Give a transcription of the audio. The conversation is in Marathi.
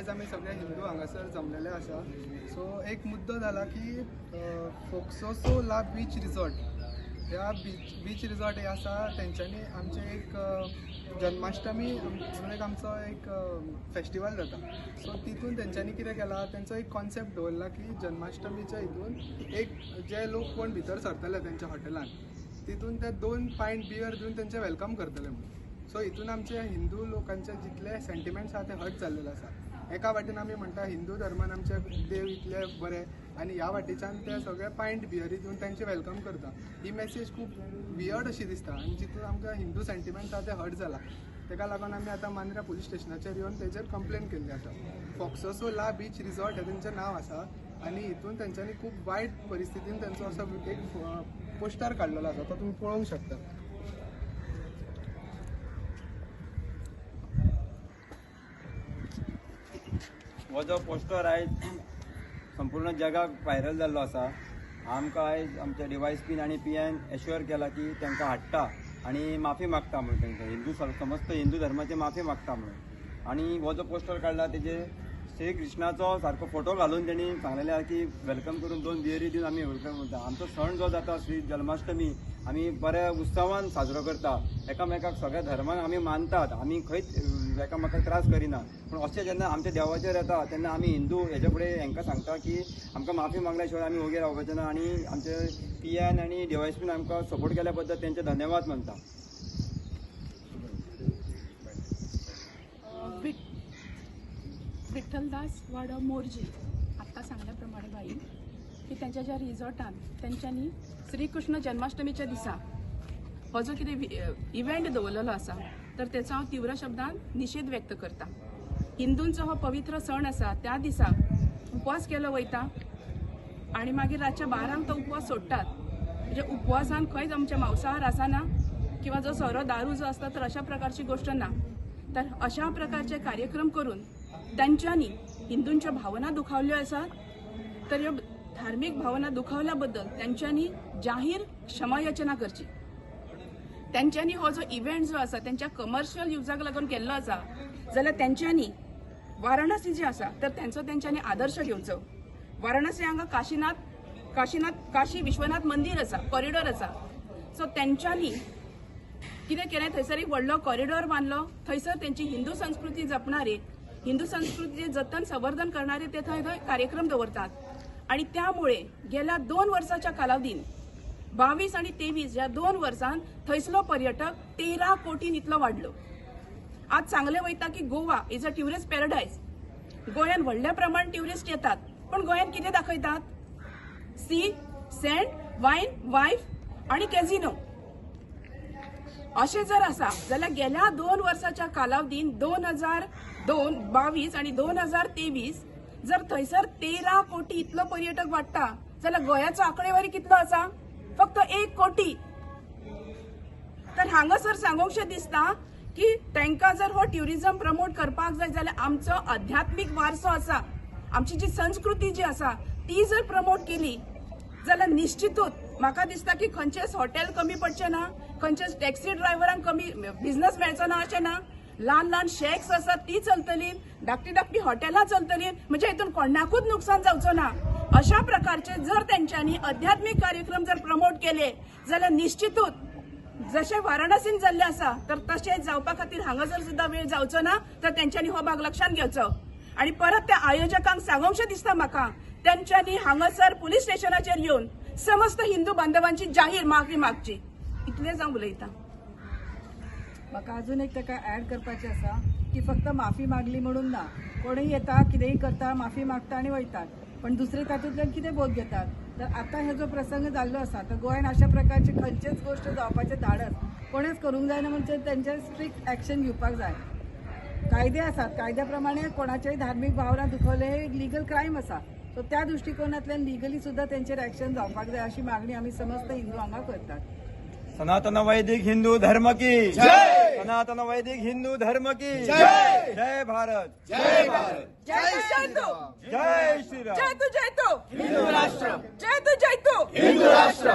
आयज आमी सगळे हिंदू हांगासर जमलेले आसा सो एक मुद्दो जाला की फोक्सोसो ला बीच रिसॉर्ट ह्या बीच बीच रिसॉर्ट हे आसा तेंच्यांनी आमचे एक जन्माष्टमी म्हणून एक आमचो एक फेस्टिवल जाता. सो तितून तेंच्यांनी कितें केलां? तेंचो एक कॉन्सेप्ट दवरला की जन्माष्टमीच्या हितून एक जे लोक कोण भितर सरतले तेंच्या हॉटेलांत तितून ते दोन पायंट बियर दिवन तेंचे वेलकम करतले म्हणून. सो हितून आमचे हिंदू लोकांचे जितले सेंटिमेंट्स आहा ते हट जाल्लेले आसा एका वाटेन आमी म्हणटा हिंदू धर्मान आमचे देव इतले बरे आनी ह्या वाटेच्यान ते सगळे पायंट बियरी दिवन तांचे वेलकम करता ही मेसेज खूब वियर्ड अशी दिसता. आनी जितून आमकां हिंदू सेंटिमेंट आसा ते हर्ट जाला तेका लागून आमी आतां मांद्रा पुलीस स्टेशनाचेर येवन तेजेर कंप्लेन केल्ली आसा फॉक्सोसो ला बीच रिसॉर्ट हे तेंचें नांव आसा आनी हितून तेंच्यांनी खूब वायट परिस्थितीन तेंचो असो एक पोस्टर काडलेलो आसा तो तुमी पळोवंक शकता. हो जो पोस्टर आयज संपूर्ण जगाक व्हायरल जाल्लो आसा आमकां आयज आमच्या डिवायस पीन आनी पी एन एश्युअर केला की तांकां हाडटा आनी माफी मागता म्हणून तांकां हिंदू समस्त हिंदू धर्माचे माफी मागता म्हणून. आनी हो जो पोस्टर काडला तेजे श्री कृष्णाचो सारको फोटो घालून तेणी सांगलेले आहा की वेलकम करून दोन बियरी दिवन आमी वेलकम करता. आमचो सण जो जाता श्री जन्माष्टमी आमी बऱ्या उत्सवान साजरो करता. एकामेकाक सगळ्या धर्मान आमी मानतात. आमी खंयच एकामेकाक त्रास करिना. पूण अशें जेन्ना आमच्या देवाचेर येता तेन्ना आमी हिंदू हेजे फुडें हांकां सांगता की आमकां माफी मागल्या शिवाय आमी वगैरे रावपाचें ना. आनी आमचे पी एन आनी एस पीन आमकां सपोर्ट केल्या बद्दल तेंचे धन्यवाद मानता विठ्ठलदास वाड मोरजी आत्ता सांगल्याप्रमाणे बाई की त्यांच्या ज्या रिझॉर्टान त्यांच्यानी श्रीकृष्ण जन्माष्टमीच्या दिसा हो जो कितें इव्हेंट दवरलेलो आसा तर तेचो हांव तीव्र शब्दान निशेध व्यक्त करता. हिंदूंचो हो पवित्र सण आसा त्या दिसा उपवास केलो वयता आणि मागीर रातच्या बारांक तो उपवास सोडटात म्हणजे उपवासान खंयच आमचे मांसाहार आसाना किंवा जो सोरो दारू जो असता तर अशा प्रकारची गोष्ट ना. तर अशा प्रकारचे कार्यक्रम करून त्यांच्यानी हिंदूंच्या भावना दुखावल्यो आसात तर ह्यो धार्मीक भावना दुखावल्याबद्दल त्यांच्यानी जाहीर क्षमायाचना करची. त्यांच्यानी हो जो इव्हेंट जो आसा त्यांच्या कमर्शियल युजाक लागून केल्लो आसा जाल्यार त्यांच्यानी वाराणसी जे आसा तर त्यांचो त्यांच्यानी आदर्श घेवचो. वाराणसी हांगा काशीनाथ काशीनाथ काशी विश्वनाथ मंदिर आसा कॉरिडॉर आसा सो त्यांच्यानी कितें केलें थंयसर एक व्हडलो कॉरिडॉर बांदलो थंयसर तेंची हिंदू संस्कृती जपणारी हिंदू संस्कृतीचे जतन संवर्धन करणारे ते थंय थंय कार्यक्रम दवरतात. आणि त्यामुळे गेल्या दोन वर्साच्या कालावधीन बावीस आणि तेवीस या दोन वर्सांत थंयसलो पर्यटक तेरा कोटीन इतलो वाडलो आज सांगले वयता की Goa is a tourist paradise गोंयान व्हडल्या प्रमाण ट्युरिस्ट येतात. पण गोंयान कितें दाखयतात सी सँड वायन वायफ आणि कॅझिनो अशें जर आसा जाल्यार गेल्या दोन वर्साच्या कालावधीन दोन हजार दोन बावीस आणि दोन हजार तेवीस जर थंयसर तेरा कोटी इतलो पर्यटक वाडटा जाल्यार गोंयाचो आंकडेवारी कितलो आसा फक्त एक कोटी. तर हांगासर सांगूंकशें दिसता की तांकां जर हो ट्युरिजम प्रमोट करपाक जाय जाल्यार आमचो अध्यात्मीक वारसो आसा आमची जी संस्कृती जी आसा ती जर प्रमोट केली जाल्यार निश्चितूच म्हाका दिसता की खंयचेच हॉटेल कमी पडचे ना. खंयचेच टॅक्सी ड्रायव्हरांक कमी बिझनेस मेळचो ना अशें ना. ल्हान ल्हान शेक्स आसात ती चलतली धाकटी धाकटी हॉटेलां चलतली म्हणजे हितून कोणाकूच नुकसान जावचो ना. अशा प्रकारचे जर तेंच्यांनी अध्यात्मीक कार्यक्रम जर प्रमोट केले जाल्यार निश्चितूच जशे वाराणसीन जाल्ले आसा तर तशेंच जावपा खातीर हांगा जर सुद्दां वेळ जावचो ना तर तेंच्यांनी हो भाग लक्षात घेवचो आणि परत त्या आयोजकांक सांगोंकशें दिसता म्हाका तेंच्यांनी हांगासर पुलीस स्टेशनाचेर येवन समस्त हिंदू बांधवांची जाहीर मागणी मागची. इतलें हांव उलयतां म्हाका अजून एक ताका ऍड करपाचें आसा की फक्त माफी मागली म्हणून ना कोणूय येता कितेंय करता माफी मागता आनी वयतात पण दुसरे तातूंतल्यान कितें बोध घेतात? तर आतां हे जो प्रसंग जाल्लो आसा तर गोंयान अशा प्रकारची खंयचेच गोश्ट जावपाचें धाडस. कोणेच करूंक जायना म्हणजे तेंचे स्ट्रिक्ट एक्शन घेवपाक जाय. कायदे आसात कायद्या प्रमाणे कोणाच्याय धार्मीक भावना दुखवले हे एक लिगल क्रायम आसा सो त्या दृश्टिकोनांतल्यान लिगली सुद्दां तेंचेर एक्शन जावपाक जाय अशी मागणी आमी समस्त हिंदू हांगा करतात. सनातन वैदिक हिंदू धर्म की। सनातन वैदिक हिंदू धर्म की। जय! भारत। जय भारत। जय जय तू जय श्रीराम। जय तू जय तू। हिंदू राष्ट्र जय तू जय तू। हिंदू राष्ट्र